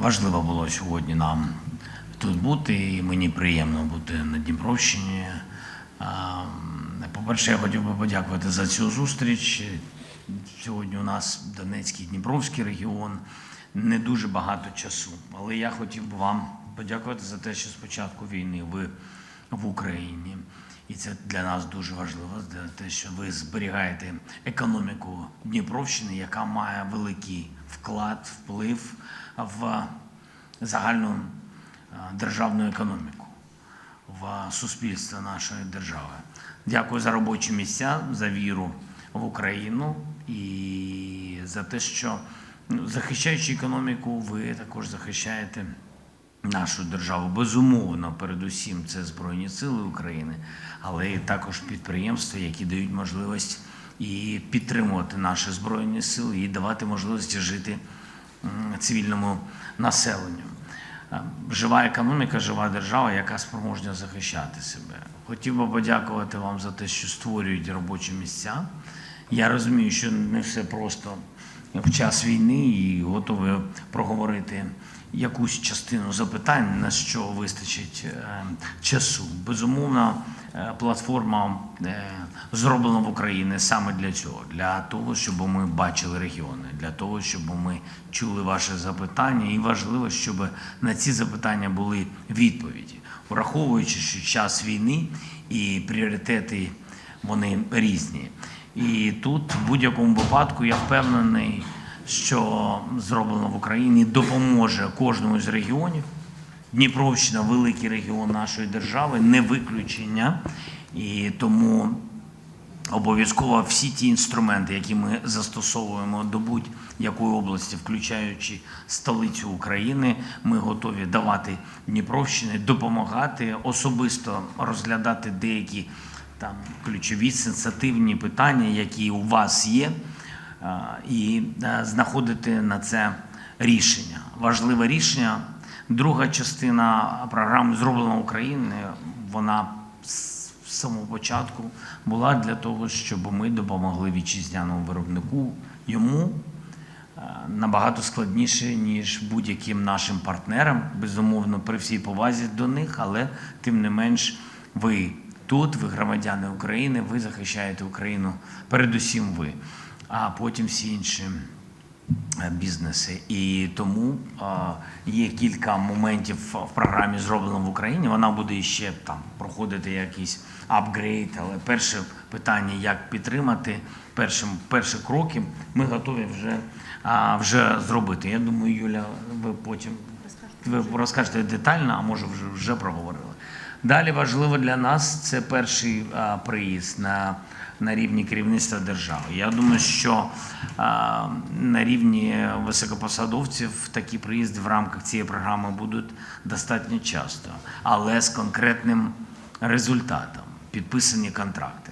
Важливо було сьогодні нам тут бути, і мені приємно бути на Дніпровщині. По-перше, я хотів би подякувати за цю зустріч. Сьогодні у нас Донецький Дніпровський регіон. Не дуже багато часу. Але я хотів би вам подякувати за те, що з початку війни ви в Україні. І це для нас дуже важливо, те, що ви зберігаєте економіку Дніпровщини, яка має великий вклад, вплив в загальну е, державну економіку, в суспільство нашої держави. Дякую за робочі місця, за віру в Україну і за те, що ну, захищаючи економіку, ви також захищаєте нашу державу. Безумовно, передусім це Збройні Сили України, але і також підприємства, які дають можливість і підтримувати наші збройні сили, і давати можливості жити цивільному населенню. Жива економіка, жива держава, яка спроможна захищати себе. Хотів би подякувати вам за те, що створюють робочі місця. Я розумію, що не все просто в час війни і готовий проговорити якусь частину запитань, на що вистачить е, часу. Безумовно, е, платформа е, зроблена в Україні саме для цього, для того, щоб ми бачили регіони, для того, щоб ми чули ваші запитання, і важливо, щоб на ці запитання були відповіді, враховуючи, що час війни і пріоритети вони різні. І тут в будь-якому випадку я впевнений, що зроблено в Україні допоможе кожному з регіонів. Дніпровщина великий регіон нашої держави, не виключення. І тому обов'язково всі ті інструменти, які ми застосовуємо до будь-якої області, включаючи столицю України, ми готові давати Дніпровщині, допомагати особисто розглядати деякі там ключові сенситивні питання, які у вас є, і знаходити на це рішення. Важливе рішення. Друга частина програми зроблена Україною. Вона з самого початку була для того, щоб ми допомогли вітчизняному виробнику йому е, набагато складніше, ніж будь-яким нашим партнерам. Безумовно, при всій повазі до них, але тим не менш, ви тут, ви громадяни України, ви захищаєте Україну, передусім ви, а потім всі інші е, бізнеси. І тому є кілька моментів в програмі зроблено в Україні. Вона буде ще там проходити якийсь апгрейд. Але перше питання, як підтримати, першим, перші кроки ми готові вже, вже зробити. Я думаю, Юля, ви потім ви розкажете детально, а може вже, вже проговорили. Далі важливо для нас це перший приїзд на, на рівні керівництва держави. Я думаю, що а, на рівні високопосадовців такі приїзди в рамках цієї програми будуть достатньо часто, але з конкретним результатом підписані контракти.